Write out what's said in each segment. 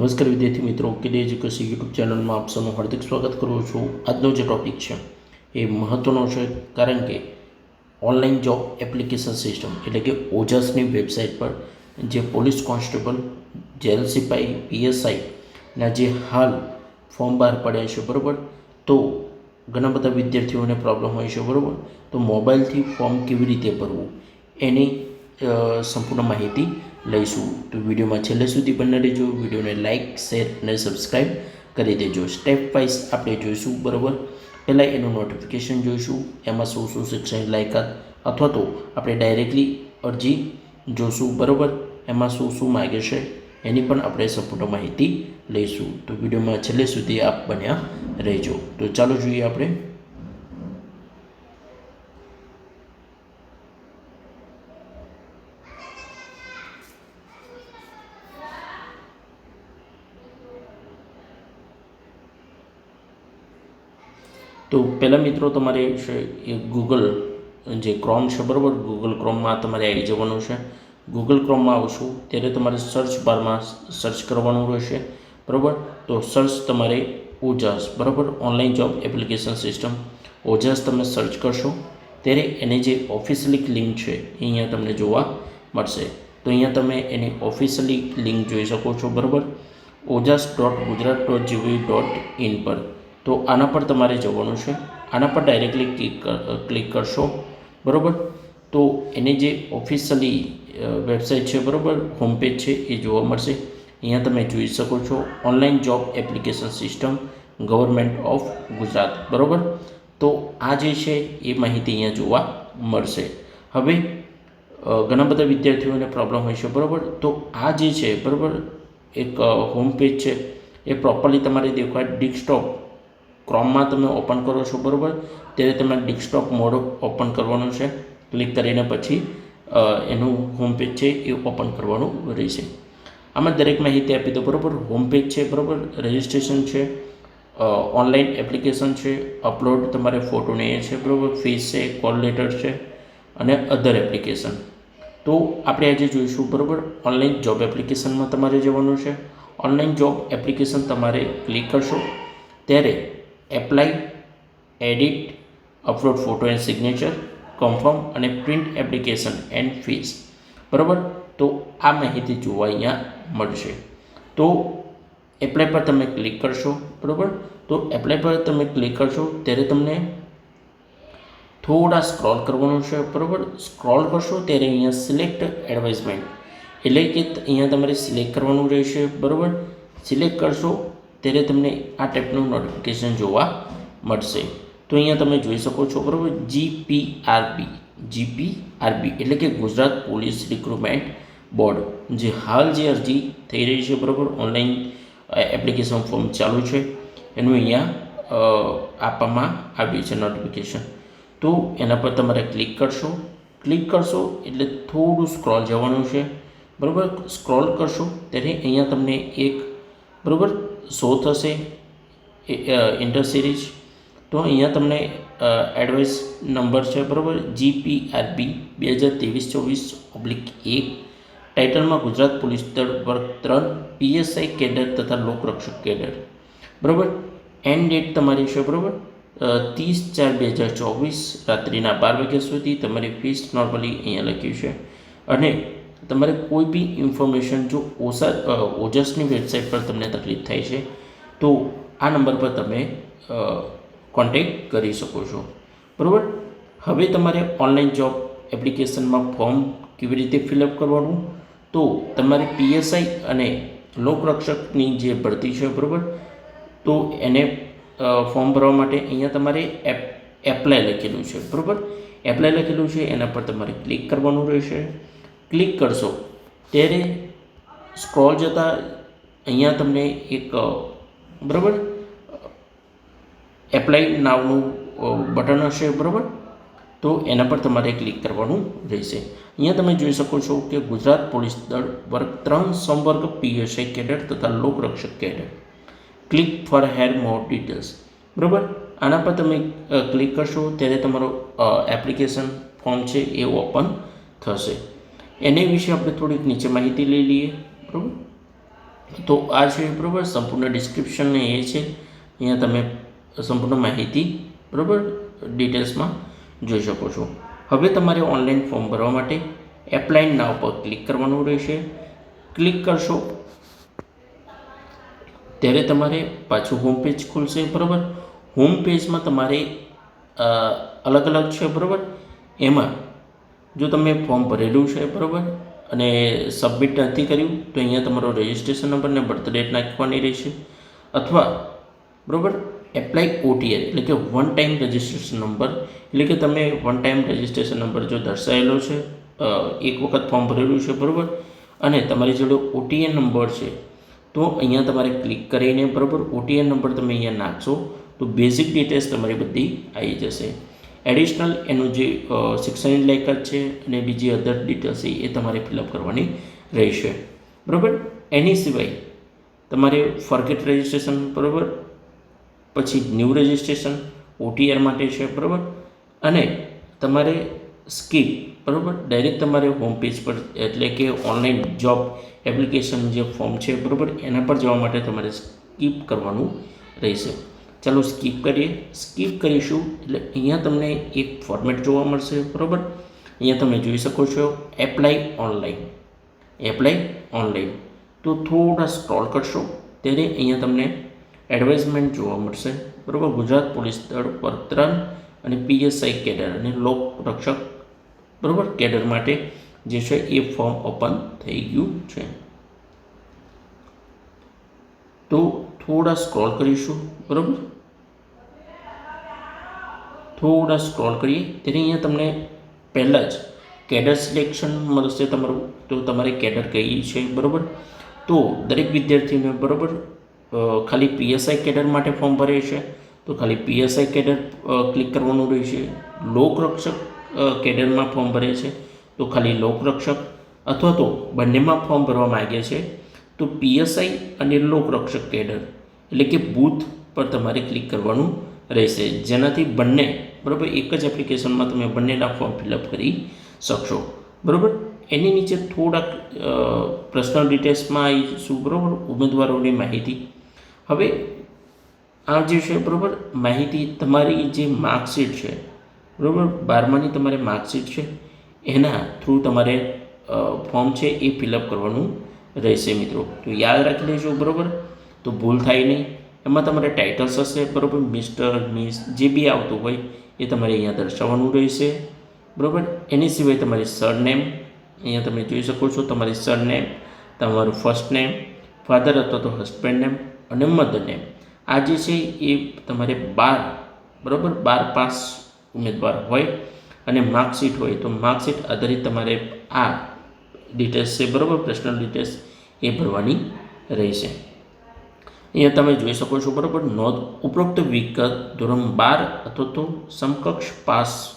નમસ્કાર વિદ્યાર્થી મિત્રો કે એજ્યુકેશન યુટ્યુબ ચેનલમાં આપ સૌનું હાર્દિક સ્વાગત કરું છું. આજનો જે ટૉપિક છે, એ મહત્ત્વનો છે કારણ કે ઓનલાઈન જોબ એપ્લિકેશન સિસ્ટમ એટલે કે ઓજસની વેબસાઇટ પર જે પોલીસ કોન્સ્ટેબલ, જેલ સિપાઈ પીએસઆઈના જે હાલ ફોર્મ બહાર પડ્યા છે, બરાબર? તો ઘણા બધા વિદ્યાર્થીઓને પ્રોબ્લેમ હોય છે, બરાબર? તો મોબાઈલથી ફોર્મ કેવી રીતે ભરવું? એની સંપૂર્ણ માહિતી લઈશું. તો વિડીયોમાં છેલ્લે સુધી બને રહેજો. વિડીયોને લાઇક શેર અને સબસ્ક્રાઈબ કરી દેજો. સ્ટેપ વાઇઝ આપણે જોઈશું, બરાબર? પહેલાં એનું નોટિફિકેશન જોઈશું. એમાં શું શું શિક્ષણ લાયકાત? અથવા તો આપણે ડાયરેક્ટલી અરજી જોશું, બરાબર? એમાં શું શું માગે છે? એની પણ આપણે સંપૂર્ણ માહિતી લઈશું. તો વિડીયોમાં છેલ્લે સુધી આપ બન્યા રહેજો. તો ચાલો જોઈએ આપણે. તો પહેલાં મિત્રો તમારે છે ગૂગલ જે ક્રોમ છે, બરાબર? ગૂગલ ક્રોમમાં તમારે આવી જવાનું છે. ગૂગલ ક્રોમમાં આવશું, ત્યારે તમારે સર્ચ બારમાં સર્ચ કરવાનું રહેશે, બરાબર? તો સર્ચ તમારે ઓજાસ બરાબર? Online job application system Ojas તમે સર્ચ કરશો, ત્યારે એની જે ઓફિશિયલી લિંક છે, એ અહીંયા તમને જોવા મળશે. તો અહીંયા તમે એની ઓફિશિયલી લિંક જોઈ શકો છો, બરાબર? Ojas dot Gujarat dot GV dot in પર. તો આના પર તમારે જવાનું છે. આના પર ડાયરેક્ટલી ક્લિક ક્લિક કરશો. બરાબર? તો એની જે ઓફિશિયલી વેબસાઇટ છે, બરાબર? હોમ પેજ છે, એ જોવા મળશે. અહીંયા તમે જોઈ શકો છો online job application system government of Gujarat. બરાબર? તો આ જે છે, એ માહિતી અહીંયા જોવા મળશે. હવે ઘણા બધા વિદ્યાર્થીઓને પ્રોબ્લેમ હોય છે, બરાબર? તો આ જે છે, બરાબર? એક હોમ પેજ છે. એ પ્રોપરલી તમારે દેખાય ડેસ્કટોપ ક્રોમમાં તમે ઓપન કરો છો, બરાબર? ત્યારે તમારે ડેસ્કટોપ મોડ ઓપન કરવાનું છે. ક્લિક કરીને પછી એનું હોમ પેજ છે એ ઓપન કરવાનું રહેશે. આમાં દરેક માહિતી આપી દો, બરાબર? હોમ પેજ છે, બરાબર? રજિસ્ટ્રેશન છે ઓનલાઈન એપ્લિકેશન છે અપલોડ તમારે ફોટોને એ છે, બરાબર? ફીસ છે કોલ લેટર છે અને અધર એપ્લિકેશન તો આપણે આજે જોઈશું, બરાબર? ઓનલાઈન જોબ એપ્લિકેશનમાં તમારે જવાનું છે. ઓનલાઈન જોબ એપ્લિકેશન તમારે ક્લિક કરશો. ત્યારે apply edit upload photo and signature confirm અને પ્રિન્ટ એપ્લિકેશન એન્ડ ફીસ બરાબર? તો આ માહિતી જોવા અહીંયા મળશે. તો એપ્લાય પર તમે ક્લિક કરશો. બરાબર? તો એપ્લાય પર તમે ક્લિક કરશો, ત્યારે તમને થોડા સ્ક્રોલ કરવાનું છે. બરાબર? સ્ક્રોલ કરશો, ત્યારે અહીંયા સિલેક્ટ એડવાઇઝમેન્ટ એટલે કે અહીંયા તમારે સિલેક્ટ કરવાનું રહેશે. બરાબર? સિલેક્ટ કરશો ત્યારે તમને આ ટાઈપનું નોટિફિકેશન જોવા મળશે. તો અહીંયા તમે જોઈ શકો છો, બરાબર? જીપીઆરબી જીપીઆરબી એટલે કે ગુજરાત પોલીસ રિક્રુટમેન્ટ બોર્ડ. જે હાલ જે અરજી થઈ રહી છે, બરાબર? ઓનલાઈન એપ્લિકેશન ફોર્મ ચાલુ છે. એનું અહીંયા આપવામાં આવ્યું છે નોટિફિકેશન તો એના પર તમારે ક્લિક કરશો. ક્લિક કરશો એટલે થોડું સ્ક્રોલ જવાનું છે. બરાબર? સ્ક્રોલ કરશો ત્યારે અહીંયા તમને એક, બરાબર? શો થશે ઇન્ટર સિરીઝ તો અહીંયા તમને એડવાઇસ નંબર છે, બરાબર? જીપીઆરબી બે હજાર ત્રેવીસ ચોવીસ ઓબ્લિક એક ટાઇટલમાં ગુજરાત પોલીસ દળ વર્ગ ત્રણ પીએસઆઈ કેડર તથા લોકરક્ષક કેડર. બરાબર? એન્ડ ડેટ તમારી છે, બરાબર? ત્રીસ ચાર બે હજાર ચોવીસ રાત્રિના બાર વાગ્યા સુધી તમારી ફીસ નોર્મલી અહીંયા લખ્યું છે. અને તમારે કોઈ બી ઇન્ફોર્મેશન જો ઓસા ઓજસની વેબસાઇટ પર તમને તકલીફ થાય છે, તો આ નંબર પર તમે કોન્ટેક કરી શકો છો. બરાબર? હવે તમારે ઓનલાઈન જોબ એપ્લિકેશનમાં ફોર્મ કેવી રીતે ફિલઅપ કરવાનું? તો તમારે પીએસઆઈ અને લોકરક્ષકની જે ભરતી છે, બરાબર? તો એને ફોર્મ ભરવા માટે અહીંયા તમારે એપ એપ્લાય લખેલું છે, બરાબર? એપ્લાય લખેલું છે, એના પર તમારે ક્લિક કરવાનું રહેશે. ક્લિક કરશો. ત્યારે સ્ક્રોલ જતાં અહીંયા તમને એક બરાબર? એપ્લાય નાવનું બટન હશે, બરાબર? તો એના પર તમારે ક્લિક કરવાનું રહેશે. અહીંયા તમે જોઈ શકો છો કે ગુજરાત પોલીસ દળ વર્ગ ત્રણ સંવર્ગ પીએસઆઈ કેડેટ તથા લોકરક્ષક cadet. Click for here more details. બરાબર? આના પર તમે ક્લિક કરશો ત્યારે તમારો એપ્લિકેશન ફોર્મ છે એ ઓપન થશે. એને વિશે આપણે થોડીક નીચે માહિતી લઈ લઈએ, બરાબર? તો આ છે, બરાબર? સંપૂર્ણ ડિસ્ક્રિપ્શન એ છે. અહીંયા તમે સંપૂર્ણ માહિતી, બરાબર? ડિટેલ્સમાં જોઈ શકો છો. હવે તમારે ઓનલાઈન ફોર્મ ભરવા માટે એપ્લાય નાવ પર ક્લિક કરવાનું રહેશે. ક્લિક કરશો, ત્યારે તમારે પાછું હોમ પેજ ખુલશે, બરાબર? હોમ પેજમાં તમારે અલગ અલગ છે, બરાબર? એમાં જો તમે ફોર્મ ભરેલું છે, બરાબર? અને સબમિટ નથી કર્યું, તો અહીંયા તમારો રજિસ્ટ્રેશન નંબર ને બર્થ ડેટ નાખવાની રહેશે. અથવા, બરાબર? એપ્લાય ઓટીઆર એટલે કે વન ટાઈમ રજિસ્ટ્રેશન નંબર એટલે કે તમે વન ટાઈમ રજિસ્ટ્રેશન નંબર જો દર્શાવેલો છે એક વખત ફોર્મ ભરેલું છે, બરાબર? અને તમારી જોડે ઓટીએન નંબર છે, તો અહીંયા તમારે ક્લિક કરીને, બરાબર? ઓટીએન નંબર તમે અહીંયા નાખશો, તો બેઝિક ડિટેલ્સ તમારી બધી આવી જશે. એડિશનલ એનું જે શિક્ષણની લાયકાત છે અને બીજી અધર ડિટેલ્સ છે એ તમારે ફિલઅપ કરવાની રહેશે. બરાબર? એની સિવાય તમારે ફોરગેટ રજિસ્ટ્રેશન બરાબર? પછી ન્યૂ રજિસ્ટ્રેશન ઓટીઆર માટે છે, બરાબર? અને તમારે સ્કીપ બરાબર? ડાયરેક્ટ તમારે હોમ પેજ પર, એટલે કે ઓનલાઈન જોબ એપ્લિકેશન જે ફોર્મ છે, બરાબર? એના પર જવા માટે તમારે સ્કીપ કરવાનું રહેશે. ચાલો સ્કીપ કરીએ. સ્કીપ કરીશું એટલે અહીંયા તમને એક ફોર્મેટ જોવા મળશે, બરાબર? અહીંયા તમે જોઈ શકો છો એપ્લાય ઓનલાઈન એપ્લાય ઓનલાઈન તો થોડા સ્ક્રોલ કરશો, ત્યારે અહીંયા તમને એડવાઇઝમેન્ટ જોવા મળશે, બરાબર? ગુજરાત પોલીસ દળ વર્તન અને પીએસઆઈ કેડર અને લોક રક્ષક, બરાબર? કેડર માટે જે છે એ ફોર્મ ઓપન થઈ ગયું છે. તો થોડા સ્ક્રોલ કરીશું, બરાબર? થોડા સ્ક્રોલ કરીએ. ત્યારે અહીંયા તમને પહેલાં જ કેડર સિલેક્શન મળશે તમારું. તો તમારે કેડર કઈ છે, બરાબર? તો દરેક વિદ્યાર્થીને બરાબર ખાલી પીએસઆઈ કેડર માટે ફોર્મ ભરે છે. તો ખાલી પીએસઆઈ કેડર ક્લિક કરવાનું રહેશે. લોકરક્ષક કેડરમાં ફોર્મ ભરે છે. તો ખાલી લોકરક્ષક અથવા તો બંનેમાં ફોર્મ ભરવા માગે છે. તો પીએસઆઈ અને લોકરક્ષક કેડર. એટલે કે બૂથ પર તમારે ક્લિક કરવાનું રહેશે. જેનાથી બંને બરાબર? એક જ એપ્લિકેશનમાં તમે બંનેના ફોર્મ ફિલઅપ કરી શકશો. બરાબર? એની નીચે થોડાક પર્સનલ ડિટેલ્સમાં આવીશું બરાબર? ઉમેદવારોની માહિતી. હવે, આ જે છે, બરાબર? માહિતી તમારી જે માર્કશીટ છે, બરાબર? બારમાની તમારે માર્કશીટ છે, એના થ્રુ તમારે ફોર્મ છે, એ ફિલઅપ કરવાનું રહેશે મિત્રો. તો યાદ રાખી લેજો, બરાબર? તો ભૂલ થાય નહીં. એમાં તમારે ટાઇટલ્સ હશે, બરાબર? મિસ્ટર મિસ જે બી આવતું હોય એ તમારે અહીંયા દર્શાવવાનું રહેશે. બરાબર? એની સિવાય તમારી સરનેમ અહીંયા તમે જોઈ શકો છો. તમારી સરનેમ, તમારું ફર્સ્ટ નેમ ફાધર અથવા તો હસબન્ડ નેમ અને મધર નેમ આ જે છે એ તમારે બાર, બરાબર? બાર પાસ ઉમેદવાર હોય અને માર્કશીટ હોય તો માર્કશીટ આધારિત તમારે આ ડિટેલ્સ છે, બરાબર? પર્સનલ ડિટેલ્સ એ ભરવાની રહેશે. અહીંયા તમે જોઈ શકો છો, બરાબર? નોંધ ઉપરોક્ત વિગત ધોરણ બાર અથવા તો સમકક્ષ પાસ,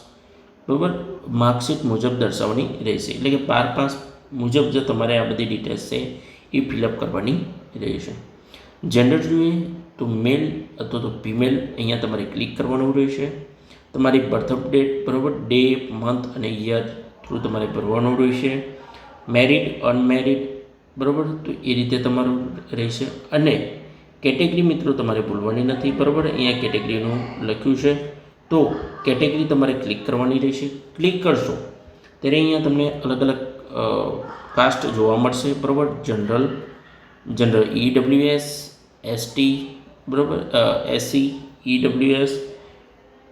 બરાબર? માર્કશીટ મુજબ દર્શાવવાની રહેશે. એટલે કે બાર પાસ મુજબ જે તમારે આ બધી ડિટેલ્સ છે એ ફિલઅપ કરવાની રહેશે. જેન્ડર જોઈએ તો મેલ અથવા તો ફિમેલ અહીંયા તમારે ક્લિક કરવાનું રહેશે. તમારી બર્થ ડેટ બરાબર? ડે મંથ અને યર થ્રુ તમારે ભરવાનું રહેશે. મેરિડ અનમેરિડ બરાબર? તો એ રીતે તમારું રહેશે. અને કેટેગરી મિત્રો તમારે ભૂલવાની નથી, બરાબર? અહીંયા કેટેગરીનું લખ્યું છે. તો કેટેગરી તમારે ક્લિક કરવાની રહેશે. ક્લિક કરશો, ત્યારે અહીંયા તમને અલગ અલગ કાસ્ટ જોવા મળશે, બરાબર? જનરલ જનરલ ઈડબ્લ્યુએસ એસટી બરાબર? એસસી ઈડબ્લ્યુએસ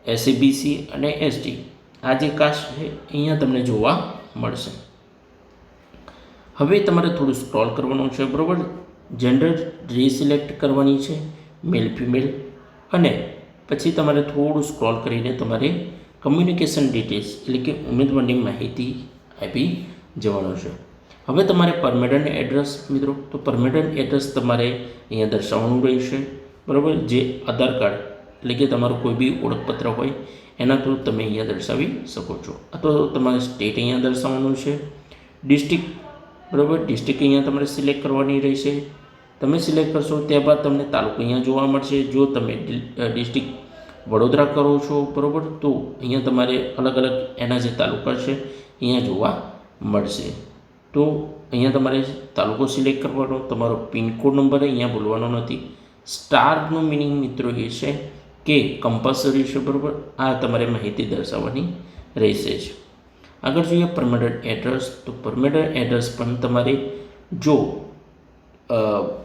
એસસીબીસી અને એસટી આ જે કાસ્ટ છે, અહીંયા તમને જોવા મળશે. હવે તમારે થોડું સ્ક્રોલ કરવાનું છે, બરાબર? જેન્ડર રીસિલેક્ટ કરવાની છે મેલ ફિમેલ અને પછી તમારે થોડું સ્ક્રોલ કરીને તમારે કમ્યુનિકેશન ડિટેલ્સ એટલે કે ઉમેદવારની માહિતી આપી જવાનું છે. હવે તમારે પરમેનન્ટ એડ્રેસ મિત્રો, તો પરમેનન્ટ એડ્રેસ તમારે અહીંયા દર્શાવવાનું રહેશે, બરાબર? જે આધાર કાર્ડ, એટલે કે તમારું કોઈ બી ઓળખપત્ર હોય, એના થ્રુ તમે અહીંયા દર્શાવી શકો છો. અથવા તમારે સ્ટેટ અહીંયા દર્શાવવાનું છે. ડિસ્ટ્રિક્ટ બરાબર? ડિસ્ટ્રિક્ટ અહીંયા તમારે સિલેક્ટ કરવાની રહેશે. તમે સિલેક્ટ કરશો, ત્યારબાદ તમને તાલુકો અહીંયા જોવા મળશે. જો તમે ડિસ્ટ્રિક્ટ વડોદરા કરો છો, બરાબર? તો અહીંયા તમારે અલગ અલગ એના જે તાલુકા છે, અહીંયા જોવા મળશે. તો અહીંયા તમારે તાલુકો સિલેક્ટ કરવાનો, તમારો પિનકોડ નંબર અહીંયા બોલવાનો નથી. સ્ટારનું મિનિંગ મિત્રો એ છે કે કમ્પલસરી છે, બરાબર? આ તમારે માહિતી દર્શાવવાની રહેશે જ. આગળ જોઈએ પરમેનન્ટ એડ્રેસ તો પરમેનન્ટ એડ્રેસ પણ તમારે જો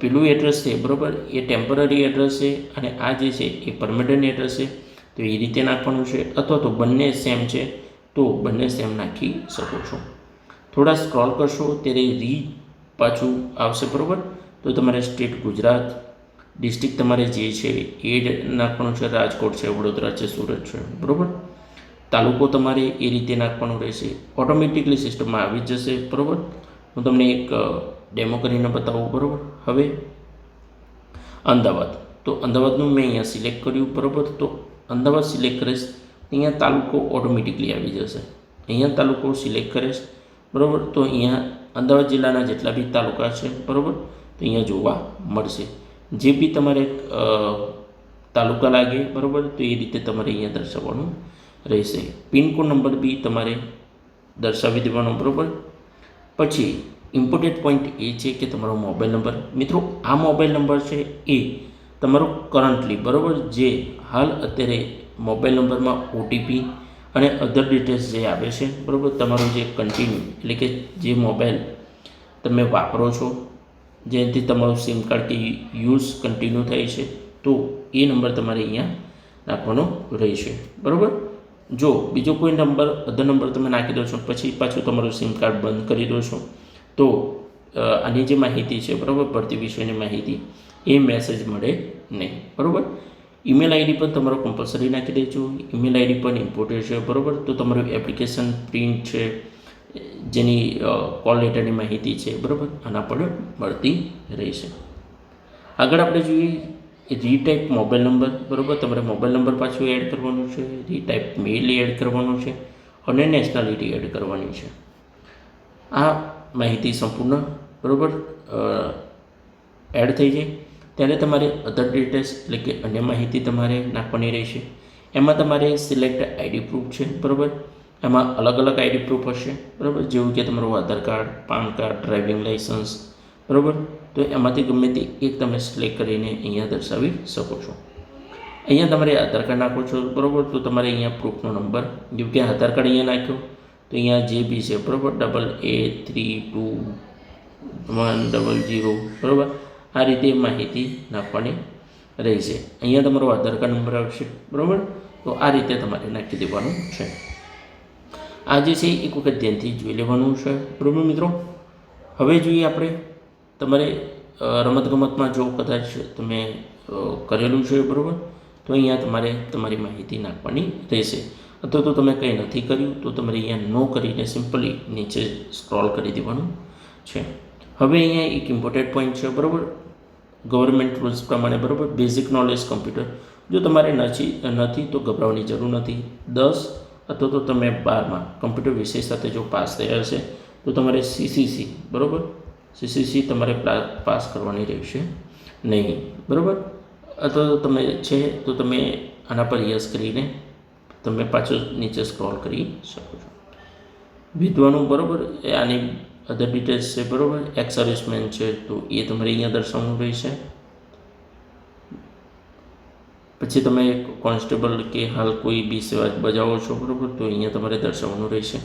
પેલું એડ્રેસ છે, બરાબર? એ ટેમ્પરરી એડ્રેસ છે અને આ જે છે એ પરમેનન્ટ એડ્રેસ છે. તો એ રીતે નાખવાનું છે અથવા તો બંને સેમ છે, તો બંને સેમ નાખી શકો છો. થોડા સ્ક્રોલ કરશો ત્યારે રી પાછું આવશે, બરાબર? તો તમારે સ્ટેટ ગુજરાત ડિસ્ટ્રિક્ટ તમારે જે છે એ જ નાખવાનું છે. રાજકોટ છે, વડોદરા છે, સુરત છે, બરાબર? તાલુકો તમારે એ રીતે નાખવાનો રહેશે. ઓટોમેટિકલી સિસ્ટમમાં આવી જશે, બરાબર? હું તમને એક ડેમો કરીને બતાવું, બરાબર? હવે અમદાવાદ. તો અમદાવાદનું મેં અહીંયા સિલેક્ટ કર્યું, બરાબર? તો અમદાવાદ સિલેક્ટ કરીશ, અહીંયા તાલુકો ઓટોમેટિકલી આવી જશે. અહીંયા તાલુકો સિલેક્ટ કરીશ, બરાબર? તો અહીંયા અમદાવાદ જિલ્લાના જેટલા બી તાલુકા છે, બરાબર? તો અહીંયા જોવા મળશે. જે બી તમારે તાલુકા લાગે, બરાબર? તો એ રીતે તમારે અહીંયા દર્શાવવાનું રહેશે. પિનકોડ નંબર બી તમારે દર્શાવી દેવાનો, બરાબર? પછી ઇમ્પોર્ટન્ટ પોઈન્ટ એ છે કે તમારો મોબાઈલ નંબર. મિત્રો, આ મોબાઈલ નંબર છે એ તમારો કરન્ટલી બરાબર? જે હાલ અત્યારે મોબાઈલ નંબરમાં ઓટીપી અને અધર ડિટેલ્સ જે આવે છે, બરાબર? તમારો જે કન્ટિન્યુ એટલે કે જે મોબાઈલ તમે વાપરો છો, જેનાથી તમારું સિમ કાર્ડ કે યુઝ કન્ટિન્યુ થાય છે, તો એ નંબર તમારે અહીંયા નાખવાનો રહેશે, બરાબર? જો બીજો કોઈ નંબર અધર નંબર તમે નાખી દો છો, પછી પાછું તમારું સિમ કાર્ડ બંધ કરી દો છો તો આની જે માહિતી છે, બરાબર? ભરતી વિશેની માહિતી, એ મેસેજ મળે નહીં, બરાબર? ઈમેલ આઈડી પણ તમારો કમ્પલસરી નાખી દેજો. ઈમેલ આઈડી પણ ઇમ્પોર્ટન્ટ છે, બરાબર? તો તમારું એપ્લિકેશન પ્રિન્ટ છે, જેની કોલ લેટરની માહિતી છે, બરાબર? આના પણ મળતી રહેશે. આગળ આપણે જોઈએ રીટાઈપ મોબાઈલ નંબર બરાબર? તમારે મોબાઈલ નંબર પાછું એડ કરવાનું છે રીટાઈપ મેઇલ એડ કરવાનું છે, અને નેશનાલિટી એડ કરવાની છે. આ માહિતી સંપૂર્ણ, બરાબર? એડ થઈ જાય ત્યારે તમારે અધર ડિટેલ્સ એટલે કે અન્ય માહિતી તમારે નાખવાની રહેશે. એમાં તમારે સિલેક્ટ આઈડી પ્રૂફ છે, બરાબર? એમાં અલગ અલગ આઈડી પ્રૂફ હશે, બરાબર? જેવું કે તમારું Aadhaar card, PAN card driving licence બરાબર? તો એમાંથી ગમે તે એક તમે સિલેક્ટ કરીને અહીંયા દર્શાવી શકો છો. અહીંયા તમારે આધાર કાર્ડ નાખો છો, બરાબર? તો તમારે અહીંયા પ્રૂફનો નંબર જેવું કે આધાર કાર્ડ અહીંયા નાખ્યો. તો અહીંયા જે બી છે, બરાબર? Double A three two one double zero બરાબર? આ રીતે માહિતી નાખવાની રહેશે. અહીંયા તમારો આધાર કાર્ડ નંબર આવશે, બરાબર? તો આ રીતે તમારે નાખી દેવાનું છે. આ જે છે, એક વખત ધ્યાનથી જોઈ લેવાનું છે, બરાબર મિત્રો? હવે જોઈએ આપણે તમારે રમતગમતમાં જો કદાચ તમે કરેલું છે, બરાબર? તો અહીંયા તમારે તમારી માહિતી નાખવાની રહેશે. અથવા તો તમે કંઈ નથી કર્યું, તો તમારે અહીંયા નો કરીને સિમ્પલી નીચે સ્ક્રોલ કરી દેવાનું છે. હવે અહીંયા એક ઇમ્પોર્ટન્ટ પોઈન્ટ છે, બરાબર? ગવર્મેન્ટ રૂલ્સ પ્રમાણે, બરાબર? બેઝિક નોલેજ કમ્પ્યુટર જો તમારે નથી નથી, તો ગભરાવાની જરૂર નથી. દસ, અથવા તો તમે બારમાં કમ્પ્યુટર વિષય સાથે જો પાસ થયા હશે, તો તમારે સીસીસી બરાબર? સીસીસી તમારે પાસ કરવાની રહેશે નહીં, બરાબર? અથવા તો તમે છે, તો તમે આના પર યસ કરીને તમે પાછું નીચે સ્ક્રોલ કરી શકો છો. વિધવાનું બરાબર, એ આની અધર ડિટેલ્સ છે બરાબર. એક્સ સર્વિસમેન છે તો એ તમારે અહીંયા દર્શાવવાનું રહેશે. પછી તમે કોન્સ્ટેબલ કે હાલ કોઈ બી સેવા બજાવો છો બરાબર, તો અહીંયા તમારે દર્શાવવાનું રહેશે.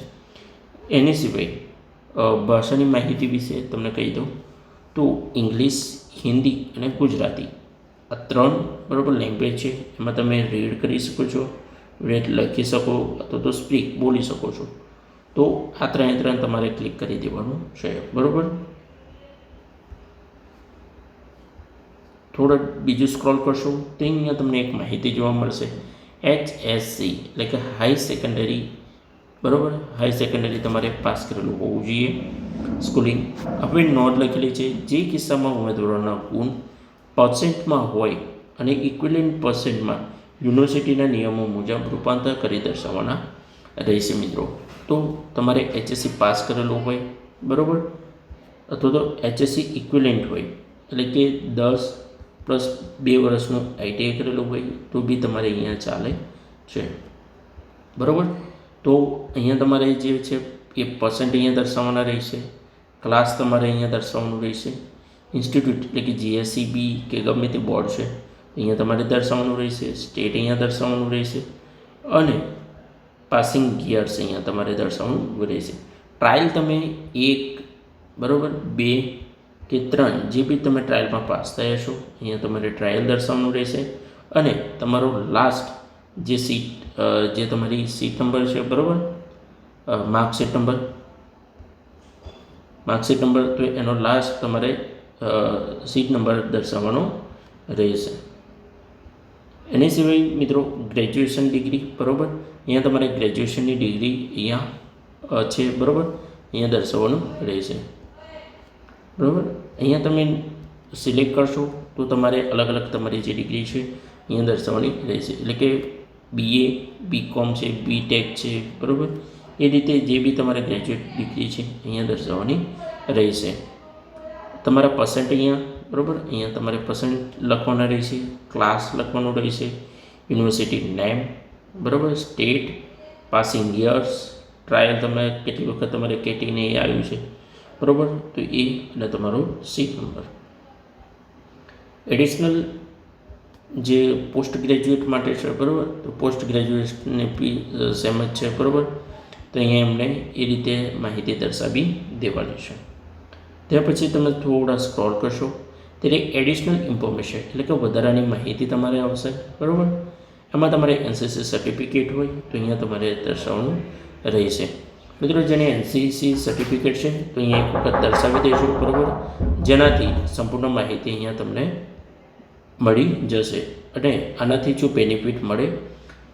એની સિવાય ભાષાની માહિતી વિશે તમને કહી દઉં. તો ઇંગ્લિશ, હિન્દી અને ગુજરાતી આ ત્રણ બરાબર લેંગ્વેજ છે. એમાં તમે રીડ કરી શકો છો. રીડ લખી શકો અથવા તો સ્પીક બોલી શકો છો. તો આ ત્રણે ત્રણ તમારે ક્લિક કરી દેવાનું છે. બરાબર? થોડા બીજું સ્ક્રોલ કરશો, તો અહીંયા તમને એક માહિતી જોવા મળશે. એચ એસ સી એટલે કે હાઈ સેકન્ડરી બરાબર? હાઈ સેકન્ડરી તમારે પાસ કરેલું હોવું જોઈએ. સ્કૂલિંગ હવે નોંધ લખેલી છે, જે કિસ્સામાં ઉમેદવારોના ગુણ પર્સેન્ટમાં હોય અને ઇક્વિલેન્ટ પર્સન્ટમાં યુનિવર્સિટીના નિયમો મુજબ રૂપાંતર કરી દર્શાવવાના રહેશે મિત્રો. તો તમારે એચએસસી પાસ કરેલું હોય, બરાબર? અથવા તો એચએસસી ઇક્વિલેન્ટ હોય, એટલે કે દસ પ્લસ બે વર્ષનું આઈટીઆઈ કરેલું હોય, તો બી તમારે અહીંયા ચાલે છે. બરાબર? તો અહીંયા તમારે જે છે એ પર્સન્ટ અહીંયા દર્શાવવાના રહેશે ક્લાસ તમારે અહીંયા દર્શાવવાનું રહેશે ઇન્સ્ટિટ્યૂટ એટલે કે જીએસસીબી કે ગમે તે બોર્ડ છે અહીંયા તમારે દર્શાવવાનું રહેશે, સ્ટેટ અહીંયા દર્શાવવાનું રહેશે અને પાસિંગ ગિયર્સ અહીંયા તમારે દર્શાવવાનું રહેશે. ટ્રાયલ તમે એક, બરાબર, બે કે ત્રણ જે બી તમે ટ્રાયલમાં પાસ થયા છો, અહીંયા તમારે ટ્રાયલ દર્શાવવાનું રહેશે અને તમારો લાસ્ટ જે સીટ જે તમારી સીટ નંબર છે, બરાબર માર્કશીટ નંબર માર્કશીટ નંબર તો એનો લાસ્ટ તમારે સીટ નંબર દર્શાવવાનો રહેશે. એની સિવાય મિત્રો ગ્રેજ્યુએશન ડિગ્રી બરાબર? અહીંયા તમારે ગ્રેજ્યુએશનની ડિગ્રી અહીંયા છે, બરાબર? અહીંયા દર્શાવવાનું રહેશે. બરાબર? અહીંયા તમે સિલેક્ટ કરશો તો તમારે અલગ અલગ તમારી જે ડિગ્રી છે, અહીંયા દર્શાવવાની રહેશે. એટલે કે બીએ બીકોમ છે બીટેક છે, બરાબર? એ રીતે જે બી તમારે ગ્રેજ્યુએટ ડિગ્રી છે, અહીંયા દર્શાવવાની રહેશે. તમારા પર્સન્ટ અહીંયા બરાબર? અહીંયા તમારે પર્સન્ટ લખવાના રહેશે ક્લાસ લખવાનો રહેશે યુનિવર્સિટી નેમ બરાબર? સ્ટેટ પાસિંગ યર્સ ટ્રાયલ તમે કેટલી વખત તમારે કેટીને એ આવ્યું છે, બરાબર? તો એ અને તમારો સીટ નંબર એડિશનલ જે પોસ્ટ ગ્રેજ્યુએટ માટે છે, બરાબર? તો પોસ્ટ ગ્રેજ્યુએટને બી સેમ જ છે, બરાબર? તો અહીંયા એમને એ રીતે માહિતી દર્શાવી દેવાની છે. ત્યાર પછી તમે થોડા સ્ક્રોલ કરશો. ત્યારે એડિશનલ ઇન્ફોર્મેશન એટલે કે વધારાની માહિતી તમારે આવશે, બરાબર? એમાં તમારે એનસીસી સર્ટિફિકેટ હોય, તો અહીંયા તમારે દર્શાવવાનું રહેશે. મિત્રો, જેને એનસીસી સર્ટિફિકેટ છે, તો અહીંયા એક વખત દર્શાવી દઈશું બરાબર? જેનાથી સંપૂર્ણ માહિતી અહીંયા તમને મળી જશે. અને આનાથી જો બેનિફિટ મળે,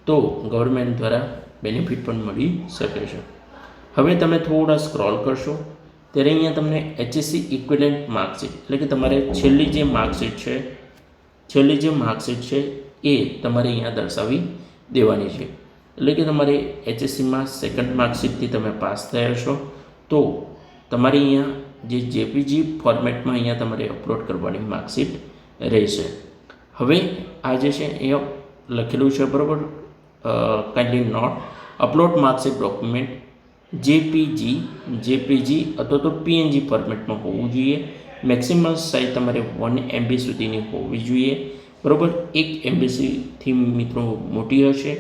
તો ગવર્મેન્ટ દ્વારા બેનિફિટ પણ મળી શકે છે. હવે તમે થોડા સ્ક્રોલ કરશો. ત્યારે અહીંયા તમને એચએસસી ઇક્વિલેન્ટ માર્કશીટ એટલે કે તમારે છેલ્લી જે માર્કશીટ છે, છેલ્લી જે માર્કશીટ છે, એ તમારે અહીંયા દર્શાવી દેવાની છે. એટલે કે તમારે એચએસસીમાં સેકન્ડ માર્કશીટથી તમે પાસ થયા છો, તો તમારે અહીંયા જે જેપીજી ફોર્મેટમાં અહીંયા તમારે અપલોડ કરવાની માર્કશીટ રહેશે. હવે આ જે છે, એ લખેલું છે બરાબર? Kindly note upload marksheet document JPG JPG અથવા તો પીએનજી ફોર્મેટમાં હોવું જોઈએ. મેક્સિમમ સાઇઝ તમારે વન એમબી સુધીની હોવી જોઈએ. બરાબર? એક એમબીસીથી મિત્રો મોટી હશે.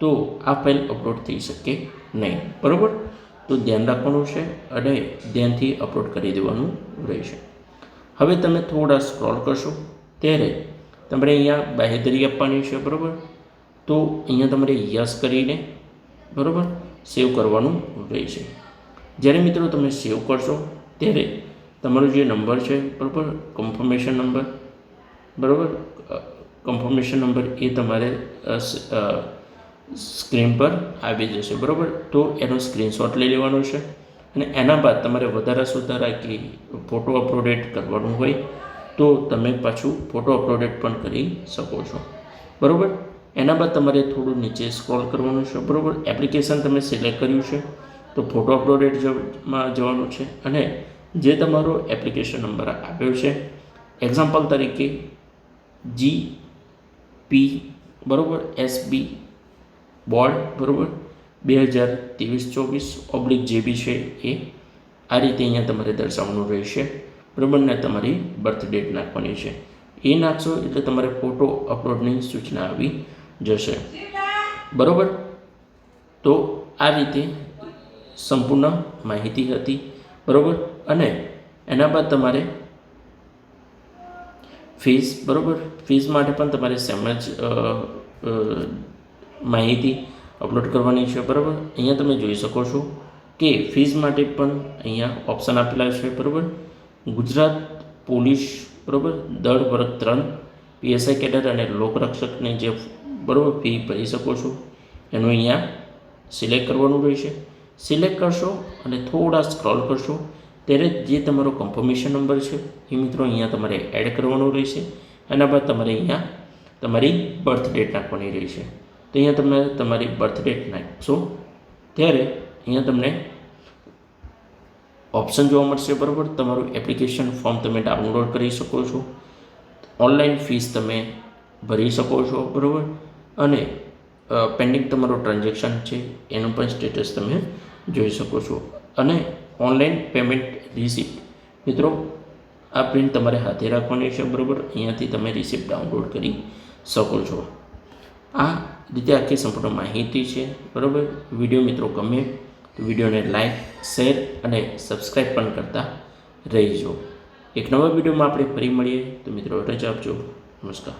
તો આ ફાઇલ અપલોડ થઈ શકે નહીં. બરાબર? તો ધ્યાન રાખવાનું છે અને ધ્યાનથી અપલોડ કરી દેવાનું રહેશે. હવે તમે થોડા સ્ક્રોલ કરશો. ત્યારે તમારે અહીંયા બાહેધરી આપવાની છે. બરાબર? તો અહીંયા તમારે યસ કરીને. બરાબર? સેવ કરવાનું રહેશે જ્યારે મિત્રો તમે સેવ કરશો, ત્યારે તમારો જે નંબર છે, બરાબર કન્ફર્મેશન નંબર બરાબર કન્ફર્મેશન નંબર એ તમારે સ્ક્રીન પર આવી જશે, બરાબર? તો એનો સ્ક્રીનશોટ લઈ લેવાનો છે અને એના બાદ તમારે વધારા સુધારા કે ફોટો અપલોડેટ કરવાનું હોય, તો તમે પાછું ફોટો અપલોડેટ પણ કરી શકો છો. બરાબર? એના બાદ તમારે થોડું નીચે સ્ક્રોલ કરવાનું છે, બરાબર? એપ્લિકેશન તમે સિલેક્ટ કર્યું છે, તો ફોટો અપલોડેડમાં જવાનું છે અને જે તમારો એપ્લિકેશન નંબર આપ્યો છે એક્ઝામ્પલ તરીકે જી પી બરાબર? એસબી બોર્ડ બરાબર? બે હજાર ત્રેવીસ ચોવીસ ઓબ્લિક જે બી છે એ આ રીતે અહીંયા તમારે દર્શાવવાનું રહેશે, બરાબર? ને તમારી બર્થ ડેટ નાખવાની છે. એ નાખશો એટલે તમારે ફોટો અપલોડની સૂચના આવી જશે. બરાબર? તો આ રીતે સંપૂર્ણ માહિતી હતી. બરાબર? અને એના બાદ તમારે ફીસ, બરાબર? ફીસ માટે પણ તમારે સેમ જ માહિતી અપલોડ કરવાની છે, બરાબર? અહીંયા તમે જોઈ શકો છો કે ફીસ માટે પણ અહીંયા ઓપ્શન આપેલા છે, બરાબર? ગુજરાત પોલીસ, બરાબર? દળ, વર્ગ ત્રણ. પીએસઆઈ કેડર અને લોકરક્ષકને જે બરાબર ફી ભરી શકો છો, એનું અહીંયા સિલેક્ટ કરવાનું રહેશે. સિલેક્ટ કરશો અને થોડા સ્ક્રોલ કરશો, ત્યારે જે તમારો કન્ફર્મેશન નંબર છે, એ મિત્રો અહીંયા તમારે એડ કરવાનો રહેશે. એના બાદ તમારે અહીંયા તમારી બર્થ ડેટ નાખવાની રહેશે. તો અહીંયા તમે તમારી બર્થ ડેટ નાખશો, ત્યારે અહીંયા તમને ઓપ્શન જોવા મળશે, બરાબર? તમારું એપ્લિકેશન ફોર્મ તમે ડાઉનલોડ કરી શકો છો. ઓનલાઈન ફીસ તમે ભરી શકો છો, બરાબર? અને પેન્ડિંગ તમારું ટ્રાન્ઝેક્શન છે, એનું પણ સ્ટેટસ તમે જોઈ શકો છો. અને ઓનલાઈન પેમેન્ટ રિસિપ્ટ. મિત્રો, આ પ્રિન્ટ તમારે હાથે રાખવાની છે, બરાબર? અહીંયાથી તમે રિસિપ્ટ ડાઉનલોડ કરી શકો છો. આ રીતે આખી સંપૂર્ણ માહિતી છે, બરાબર? વીડિયો મિત્રો ગમે વિડીયોને લાઈક, શેર અને સબસ્ક્રાઈબ પણ કરતા રહીજો. એક નવા વિડીયોમાં આપણે ફરી મળીએ. તો મિત્રો રજા આપજો. નમસ્કાર.